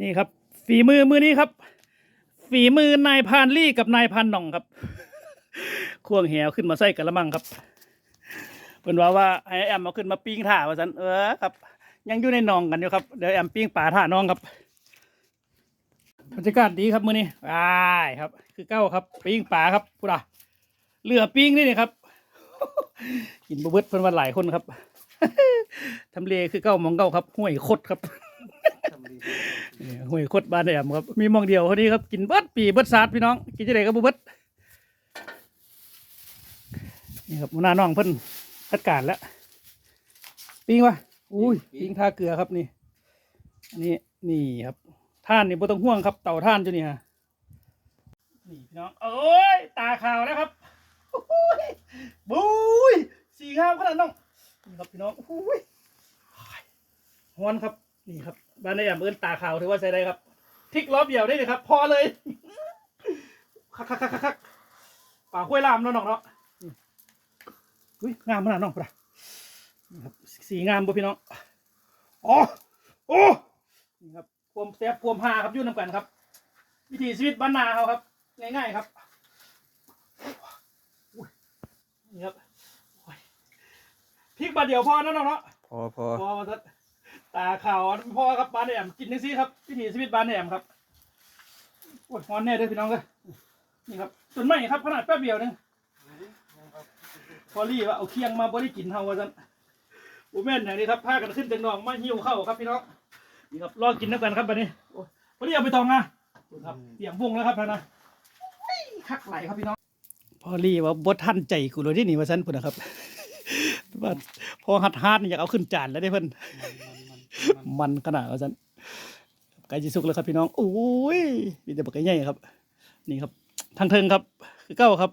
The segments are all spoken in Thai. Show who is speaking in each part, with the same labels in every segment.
Speaker 1: นี่ครับ ฝีมือมือนี้ครับ ฝีมือนายพานลี่กับนายพานน่องครับควงแหวขึ้นมาใส่กระมังครับเพิ่นว่าว่าให้แอมเอาขึ้นมาปิ้งถ่าว่าสันเออครับ ยังอยู่ในนองกันอยู่ครับเดี๋ยวแอมปิ้งป่าถ่าน้องครับบรรยากาศดีครับมื้อนี้อ้ครับ คือเก้าครับ ปิ้งป่าครับพูดอะเรือปิ้งนี่นี่ครับกินบะเบิดเพิ่นว่าหลายคนครับทำเลคือเก้ามองเก้าครับห้วยคดครับ นี่ห้วยคดบ้านแอมครับ มีหมองเดียวเท่านี้ครับ กินเบิดปีเบิดซาดพี่น้อง กินจะได้ก็บ่เบิดนี่ครับหัวหน้าน้องเพิ่นจัดการแล้วปิ้งวะอุ้ยปิ้งท่าเกลือครับนี่ อันนี้นี่ครับท่านนี่บ่ต้องห่วงครับ เต่าท่านจุนี่ฮะนี่พี่น้องโอ้ยตาขาวแล้วครับโอ้ยบุ้ยสีงามขนาดน้องนี่ครับพี่น้องโอ้ยฮอนครับ นี่ครับบ้านในแอมเอินตาขาวถือว่าใช้ได้ครับพลิกรอบเดียวได้เลยครับ พอเลยคักคักคักคักป่าห้วยลามเนาะน้องเนาะนี่อุ้ยงามขนาดน้องปะนี่ครับสีงามบ่พี่น้องอ๋อโอ้นี่ครับความแซ่บความฮาครับอยุ่นำกันครับ วิถีชีวิตบ้านนาเขาครับง่ายๆครับอุ้ยนี่ครับโอ้ยพริกบาทเดียวพอนะน้องเนาะ
Speaker 2: พอพอ
Speaker 1: พอมาทัด ตาขาวพ่อครับบ้านแอมกินนึงซี่ครับวิถีชีวิตบ้านแอมครับโอ้ยฮอนแน่เด้วยพี่น้องเลยนี่ครับต้นไม้ครับขนาดแป๊บเดียวนึงพอรี่ว่าเอาเคียงมาบ่ได้กินเฮาว่าซั่นโอ้แม่นอย่างนี้ครับพากันขึ้นเตียงนองมาหิวเข้าครับพี่น้องนี่ครับรอกินน้ำกันครับบัดนี้โอ้ยพอรี่เอาไปตองมาครับเตรียมวงแล้วครับท่านนะคักไหลครับพี่น้องพอรี่ว่าบ่ทันใจกูเลยที่นี่ว่าซั่นพุ่นนะครับว่าพอหัดฮาดนี่อยากเอาขึ้นจานแล้วได้เพิ่น มันขนาดว่าซั่นไก่จีสุกแล้วครับพี่น้องโอ้ยมีแต่บักไก่ใหญ่ครับ นี่ครับทางเทิงครับ คือเก้าครับ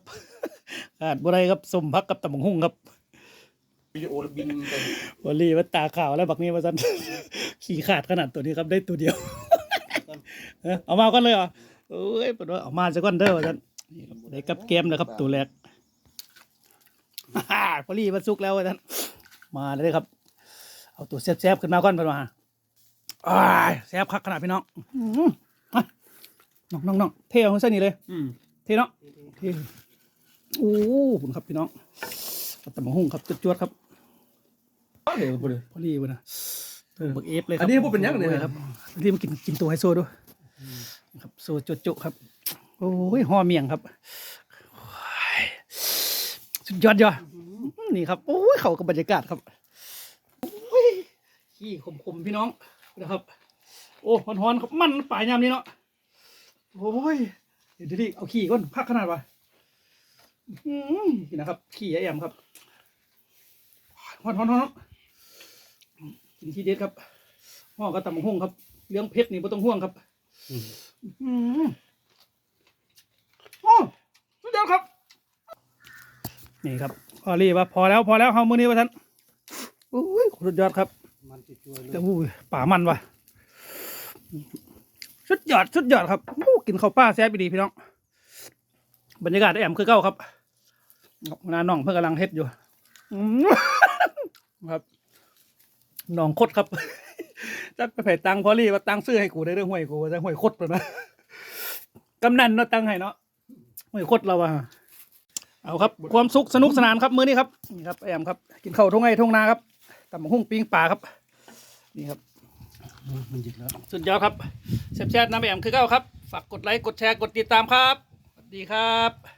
Speaker 1: ขาดบ่ได้ครับสมพักกับตำบักหุ่งครับ
Speaker 2: วิดีโอแล้วบินไป
Speaker 1: วอลลี่ว่าตาขาวแล้วบักนี้ว่าซั่นขี่ขาดขนาดตัวนี้ครับได้ตัวเดียวเอ้อเอามาก่อนเลยเหรอโอ้ยเปิดว่าเอามาซะก่อนเด้อว่าซั่นนี่ครับได้กับเกมนะครับตัวแรกฮ่าพอลี่มันสุกแล้วว่าซั่นมาเลยครับ เอาตัวแซ่บๆขึ้นมาก่อนเพิ่นว่าอ้ายแซ่บคักขนาดพี่น้องอื้อหือมาน้องน้องน้องเทเอาใส่นี่เลย
Speaker 2: อืม
Speaker 1: เทเนาะเทโอ้ผมครับพี่น้องเอาแต่มาหุ่งครับจวดๆครับ
Speaker 2: เดี๋ยวบ่ได้
Speaker 1: พอลี่วะนะเออบักเอฟเลยครับ
Speaker 2: อันนี้พวกเป็นยังเนี่ย
Speaker 1: โอ้ครับที่มากินกินตัวไฮโซด้วยครับโซจุจุครับ โอ้ยห่อเมียงครับโอ้ยสุดยอดยอดนี่ครับโอ้ยเข้ากับบรรยากาศครับโอ้ย ขี้ขมๆพี่น้องนะครับ โอ้ฮอนๆครับมันป่ายยามนี้เนาะโอ้ยเดี๋ยวดิเอาขี้ก่อนพักขนาดวะอืมนี่นะครับ ขี้แอมครับฮอนๆฮอนๆกินที่เด็ดครับห่อก็ตำบักหุ่งครับ เรื่องเพชรนี่ไม่ต้องห่วงครับอืมโอ้สุดยอดครับ นี่ครับพอรีว่าพอแล้วพอแล้วเฮามือนี้ว่าท่านอุ้ยสุดยอดครับ
Speaker 2: มันติดตัวเลย
Speaker 1: แต่อู้ยป่ามันว่ะสุดยอดสุดยอดครับอู้กินข้าวป้าแซ่บดีพี่น้อง บรรยากาศแอมคือเก้าครับหน้าน้องเพิ่งกำลังเฮ็ดอยู่อืมครับน้องคดครับจักไปไผ่ตังค์พอรี่ว่าตังค์ซื้อให้กูได้เรื่องห่วยกูจะห่วยคดไปนะกำนันเนาะตังค์ให้เนาะห่วยคดเราอะเอาครับ ความสุขสนุกสนานครับมื้อนี้ครับนี่ครับแอมครับ กินข้าวทุ่งไร่ทุ่งนาครับตำบักหุ่งปิ้งปลาครับ นี่ครับ
Speaker 2: มันหยิกแล้ว
Speaker 1: สุดยอดครับแซ่บๆน้ำแอมคือเก้าครับ ฝากกดไลค์ กดแชร์ กดติดตามครับ สวัสดีครับ